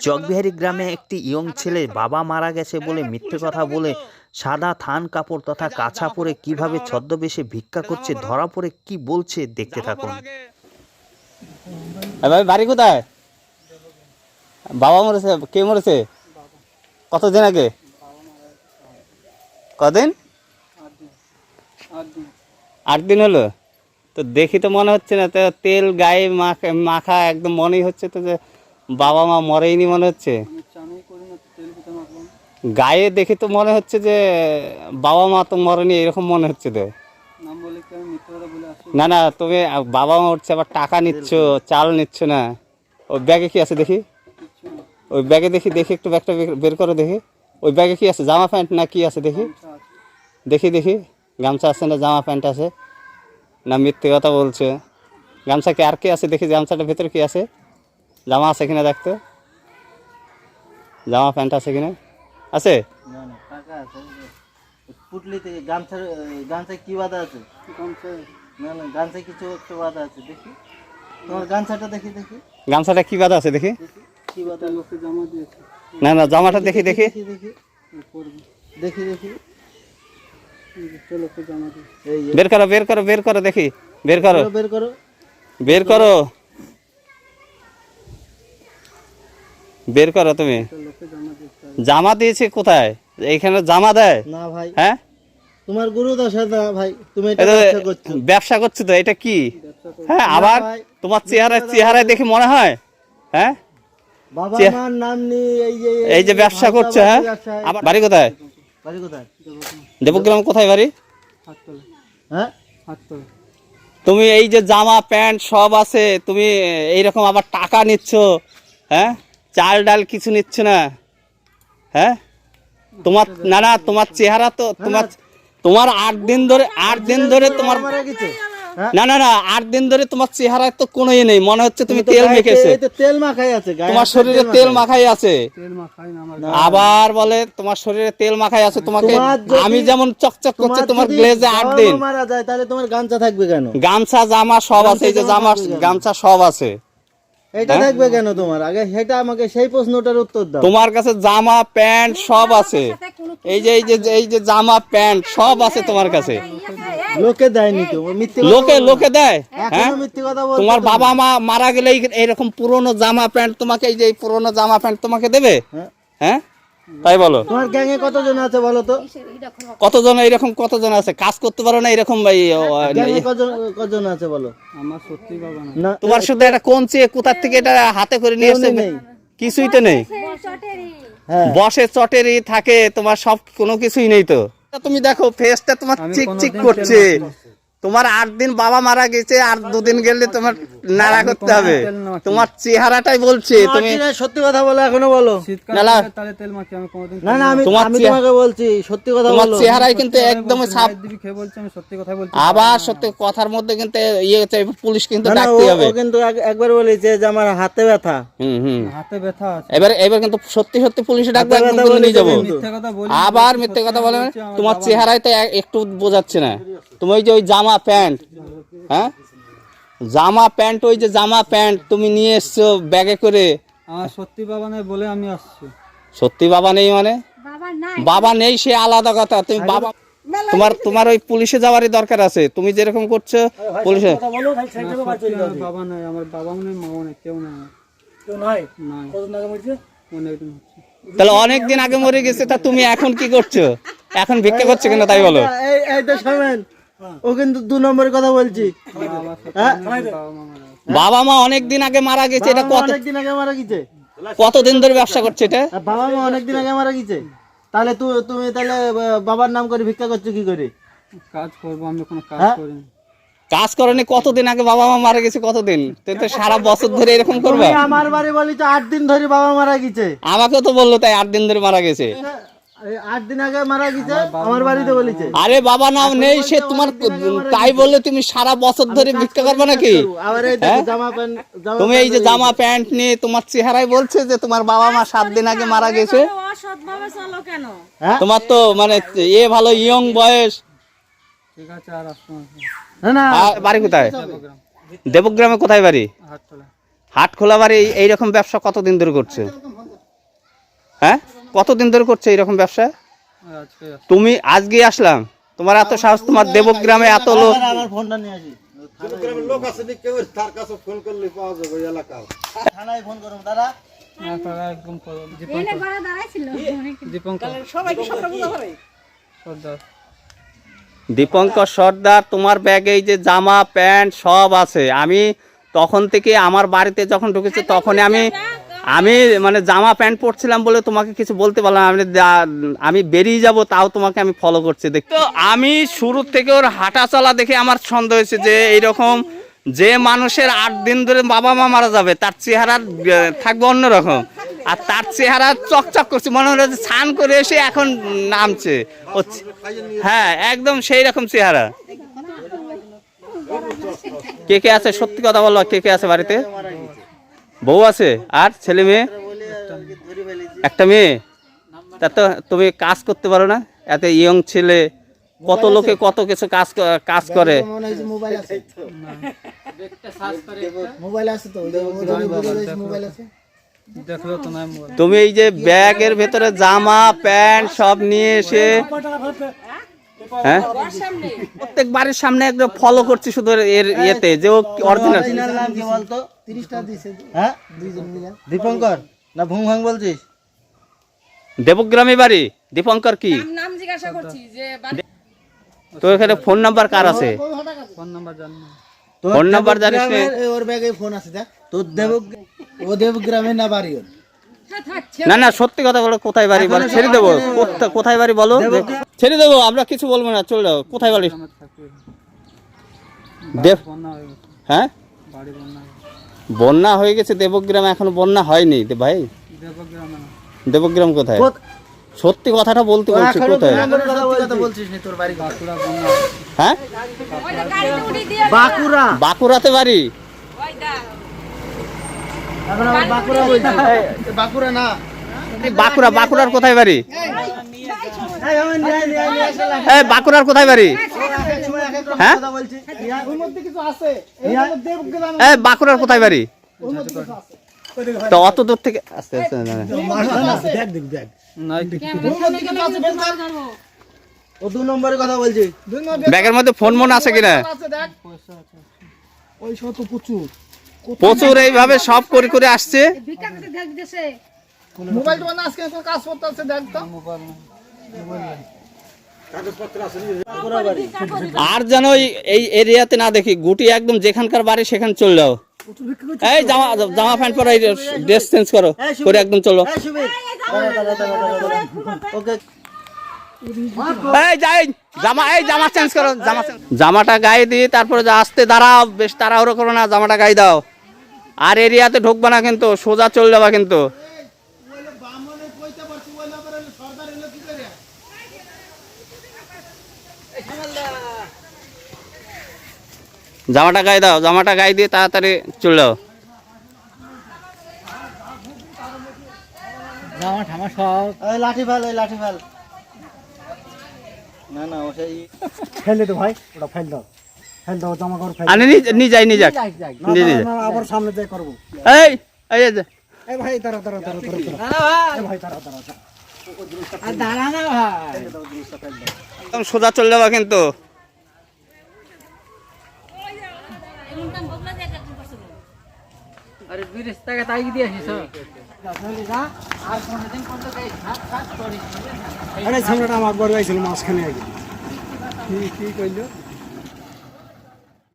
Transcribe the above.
চকবিহারি গ্রামে একটি ইয়ং ছেলে বাবা মারা গেছে বলে মিথ্যে কথা বলে সাদা থান কাপড় তথা কাছা পরে কীভাবে ছদ্মবেশে ভিক্ষা করছে ধরা পড়ে কি বলছে দেখতে থাকুন। ভাই বাড়ি কোথায়? বাবা মরেছে কে মরেছে? কতদিন আগে? কদিন? আট দিন হলো। তো দেখি তো মনে হচ্ছে না তো তেল গায়ে মাখা মাখা একদম মনেই হচ্ছে তো যে বাবা মা মরেইনি মনে হচ্ছে? গায়ে দেখে তো মনে হচ্ছে যে বাবা মা তো মরেনি, এরকম মনে হচ্ছে তো। না না, তুমি বাবা মা উঠছে, আবার টাকা নিচ্ছ, চাল নিচ্ছ না। ওই ব্যাগে কি আছে দেখি? ওই ব্যাগে দেখি দেখি একটু ব্যাগটা বের- করো দেখি। ওই ব্যাগে কি আছে? জামা প্যান্ট না কি আছে দেখি? দেখি দেখি। গামছা আছে না, জামা প্যান্ট আছে? না, মিথ্যে কথা বলছে। গামছা কি আর কি আছে? দেখি, গামছাটার ভেতরে কি আছে? জামা আছে কিনা দেখতো? জামা প্যান্ট আছে কিনা? আছে? না না আছে পুটলিতে গামছার গামছায় কি বাধা আছে? না না গামছায় কিছু একটা বাধা আছে দেখি। তোমার গামছাটা দেখি দেখি। গামছাটা কি বাধা আছে দেখি? কি বাধা লোকে জমা দিয়েছে। না না জামাটা দেখি দেখি দেখি। দেখি দেখি। বের করো বের করো বের করো দেখি। বের করো। বের করো। বের করো। বের করো তুমি। জমা দিয়েছে কোথায়? এইখানে জামা দেয়? না ভাই। হ্যাঁ? তোমার গুরু দশা না ভাই তুমি ব্যবসা করছ। ব্যবসা করছ তো এটা কি? হ্যাঁ আবার তোমার চেহারায় চেহারায় দেখে মনে হয়? হ্যাঁ? বাবা মার নাম নিয়ে এই যে এই যে ব্যবসা করছ হ্যাঁ? আবার বাড়ি কোথায়? বাড়ি কোথায়? দেবগ্রাম। কোথায় বাড়ি? হ্যাঁ? তুমি এই যে জামা প্যান্ট সব আছে তুমি এইরকম আবার টাকা নিচ্ছ হ্যাঁ? চাল ডাল কিছু নিচ্ছ না? হ্যাঁ? তোমার না না তোমার চেহারা তো তোমার তোমার আট দিন ধরে আট দিন ধরে তোমার মারা গেছে। হ্যাঁ? না না না আট দিন ধরে তোমার চেহারায় তো কোনো ইয়ে নেই। মনে হচ্ছে তুমি তেল মেখেছে। তেল মাখাই আছে তোমার শরীরে তেল মাখাই আছে। আবার বলে তোমার শরীরে তেল মাখাই আছে তোমাকে আমি যেমন চকচক করছে তোমার গ্লেজে আট দিন। মারা যায় তাহলে তোমার গামছা থাকবে কেন? গামছা জামা সব আছে এই যে জামা গামছা সব আছে। এটা হ্যাঁ? থাকবে কেন তোমার? আগে সেটা আমাকে সেই প্রশ্নটার উত্তর দাও। তোমার কাছে জামা প্যান্ট সব আছে। এই যে এই যে এই যে জামা প্যান্ট সব আছে তোমার কাছে। লোকে দেয়নি তো মিথ্যে লোকে লোকে দেয় হ্যাঁ? মিথ্যে কথা তোমার বাবা মা মারা গেলে এরকম এইরকম পুরনো জামা প্যান্ট তোমাকে এই যে পুরোনো পুরনো জামা প্যান্ট তোমাকে দেবে? হ্যাঁ? হ্যাঁ তাই বলো। তোমার গ্যাংয়ে কতজন আছে বলো তো? কতজন এইরকম কতজন আছে? কাজ করতে পারো না এরকম ভাই কজন আছে বলো? আমার সত্যি বাবা না। তোমার শুধু একটা কঞ্চি কোথার থেকে এটা হাতে করে নিয়ে এসে নেই। কিছুই তো নেই। হ্যাঁ। বসে চটেরই থাকে তোমার সব কোনো কিছুই নেই তো। তুমি দেখো ফেসটা তোমার চিক চিক করছে। তোমার আট দিন বাবা মারা গেছে আর দুদিন গেলে তোমার নাড়া করতে হবে। তোমার চেহারাটাই বলছে তুমি সত্যি কথা বলো এখনও বলো। শীতকাল নালা। পড়লে তাহলে তেল মাখি আমি কোনোদিন না না আমি তোমার তোমাকে বলছি সত্যি কথা তোমার চেহারায় কিন্তু একদমই সাপ মায়ের দিবি খেয়ে বলছি আমি সত্যি কথা বলছি। আবার সত্যি কথার মধ্যে কিন্তু ইয়ে হচ্ছে, পুলিশ কিন্তু ডাকতে হবে। কিন্তু একবার বলেছে যে আমার হাতে ব্যথা। হুম হুম। হাতে ব্যথা এবার এবার কিন্তু সত্যি সত্যি পুলিশে ডাকবে হাতে একদম ব্যথা নিয়ে যাব। মিথ্যে কথা আবার মিথ্যে কথা বলে? তোমার চেহারায় তো একটু বোঝাচ্ছে না। তুমি ওই যে ওই জামা প্যান্ট হ্যাঁ? জামা প্যান্ট ওই যে জামা প্যান্ট তুমি নিয়ে এসছো ব্যাগে করে। আমার সত্যি বাবা নাই বলে আমি আসছি। সত্যি বাবা নেই মানে? বাবা নেই। সে আলাদা কথা। তুমি বাবা তোমার তোমার ওই পুলিশে যাওয়ারই দরকার আছে। তুমি যেরকম করছ পুলিশে না, সত্যি আমার বাবা নাই আমার বাবাও নেই মাও নেই কেউ নাই অনেকদিন তাহলে অনেক দিন আগে মরে গেছে তা তুমি এখন কি করছ? এখন ভিক্ষা করছ কিনা তাই বলো? এই এই তো শোনেন ও কিন্তু দু নম্বরের কথা বলছি। বাবা হ্যাঁ? বাবা মা অনেক দিন আগে মারা গেছে এটা কত অনেকদিন আগে মারা গেছে। কতদিন ধরে ব্যবসা করছে এটা? বাবা মা অনেকদিন আগে মারা গেছে। তাহলে তুমি তাহলে বাবার নাম করে ভিক্ষা করছ কি করে? কাজ করব আমি কোনো কাজ হ্যাঁ? করিনি। কাজ করনি কতদিন আগে বাবা মা মারা গেছে কতদিন? তুই তো সারা বছর ধরে এরকম করবে? আমার বাড়ি বলি তো আট দিন ধরে বাবা মারা গেছে। আমাকেও তো বলল তাই আট দিন ধরে মারা গেছে। এই আট দিন আগে মারা গেছে আমার বাড়িতে বলেছে। আরে বাবা নাম নেই সে তোমার তাই বললে তুমি সারা বছর ধরে ভিক্ষা করবে নাকি? আবার এই দেখো জামা প্যান্ট জামা তুমি এই যে জামা প্যান্ট নিয়ে তোমার চেহারাই বলছে যে তোমার বাবা মা সাত দিন আগে মারা গেছে। অসৎভাবে চলো কেন? হ্যাঁ? তোমার তো মানে এ ভালো ইয়ং বয়স। বাড়ি কোথায়? দেবগ্রামে কোথায় বাড়ি? হাট খোলা বাড়ি এইরকম ব্যবসা কতদিন ধরে করছে? হ্যাঁ? কতদিন ধরে করছে এরকম ব্যবসা? তুমি আজকে আসলাম। তোমার এত সাহস তোমার দেবগ্রামে এত লোক। দাদা, আমার ফোনটা নিয়ে আসি। থানায় ফোন করুন দাদা। আপনারা একদম করুন এনে ঘরে দাঁড়াইছিল দীপঙ্কর। সর্দার। দীপঙ্কর সর্দার তোমার ব্যাগে এই যে জামা প্যান্ট সব আছে। আমি তখন থেকে আমার বাড়িতে যখন ঢুকেছি তখনই আমি আমি মানে জামা প্যান্ট পরছিলাম বলে তোমাকে কিছু বলতে পারলাম। আমি আমি বেরিয়ে যাব, তাও তোমাকে আমি ফলো করছি। দেখ তো আমি শুরু থেকে ওর হাঁটা চলা দেখে আমার সন্দেহ হয়েছে যে এইরকম যে মানুষের আট দিন ধরে বাবা মা মারা যাবে, তার চেহারা থাকবে অন্যরকম আর তার চেহারা চকচক করছে, মনে হলো যে স্নান করে এসে এখন নামছে। হ্যাঁ একদম সেই রকম চেহারা। কে কে আছে? সত্যি কথা বলো, কে কে আছে বাড়িতে? বউ আছে? আর ছেলে মেয়ে? একটা মেয়ে? তা তো তুমি কাজ করতে পারো না? এত ইয়ং ছেলে কত লোকে কত কিছু কাজ কাজ করে? মোবাইল আছে। মোবাইল আছে তো? মোবাইল আছে? দেখল তো নাই মোবাইল তুমি এই যে ব্যাগের ভেতরে জামা প্যান্ট সব নিয়ে এসে হ্যাঁ? প্রত্যেক বাড়ির সামনে একদম ফলো করছি শুধু এর ইয়েতে যে ও অরিজিনাল অরিজিনাল নাম কি বলতো? তিরিশটা দিছে। হ্যাঁ? দুইজন মিলে দীপঙ্কর না ভুং ভাং বলছিস? দেবগ্রামে বাড়ি। দীপঙ্কর কি? নাম জিজ্ঞাসা করছি যে তো এখানে ফোন নাম্বার কার আছে? ফোন নাম্বার জানি না। ফোন নাম্বার জানিস? ওর ব্যাগে ফোন আছে দেখ। তোর দেব ও দেবগ্রামে না বাড়ি ওর না না সত্যি কথা বলো কোথায় বাড়ি বলো? ছেড়ে দেবো। কোথায় বাড়ি বলো? ছেড়ে দেবো আমরা কিছু বলব না চলে যাব কোথায় বাড়ি? দেব বন্যা হয়ে? গেছে বন্যা হয়ে গেছে। দেবগ্রাম এখনও বন্যা হয়নি। দে ভাই দেবগ্রাম কোথায়? সত্যি কথাটা বলতে বলছি কোথায়? হয়ে? বাঁকুড়াতে বাড়ি? এখন আবার বাঁকুড়া বলছিস বাঁকুড়া না। বাঁকুড়া বাঁকুড়ার কোথায় বাড়ি। এই বাঁকুড়ার কোথায় বাড়ি? হ্যাঁ? আছে। বাঁকুড়ার কোথায় বাড়ি? তো অত দূর থেকে আস্তে আস্তে ব্যাগের মধ্যে ফোন মন আছে কিনা? ওই সব তো প্রচুর। প্রচুর এইভাবে সব করে করে আসছে আর যেন এই এরিয়াতে না দেখি গুটি একদম যেখানকার বাড়ি সেখানে চলে যাও এই জামা জামা প্যান্ট পরে ড্রেস চেঞ্জ করো করে একদম চলো। ওকে এই যাই জামা এই জামা চেঞ্জ করো জামা জামাটা গায়ে দিয়ে তারপরে যা আসতে দাঁড়াও বেশ তাড়াহুড়ো করো না জামাটা গায়ে দাও। আর এরিয়াতে ঢুকবা না কিন্তু সোজা চলে যাবা কিন্তু। জামাটা গায়ে দাও জামাটা গায়ে দিয়ে তাড়াতাড়ি চলে যাও। জামা ঠামা সব। লাঠি ফেল লাঠি ফেল। না না ও সেই ফেলে দে ভাই ওটা ফেল দাও ফেল দাও জামা কাপড় ফেল আনে নিয়ে যাই নিয়ে যাক নিয়ে নিয়ে আবার সামনে যাই করব এই এই এই যে। এই ভাই দাঁড়া দাঁড়া দাঁড়া দাঁড়া এই ভাই দাঁড়া দাঁড়া দাঁড়া না ভাই একদম সোজা চলে যাবা কিন্তু আরে বিরেস্তাকে তাই দিয়ে আসিস আরে সামনেটা আমার বড় হয়েছিল মাঝখানে আগে। কি কি কইলো?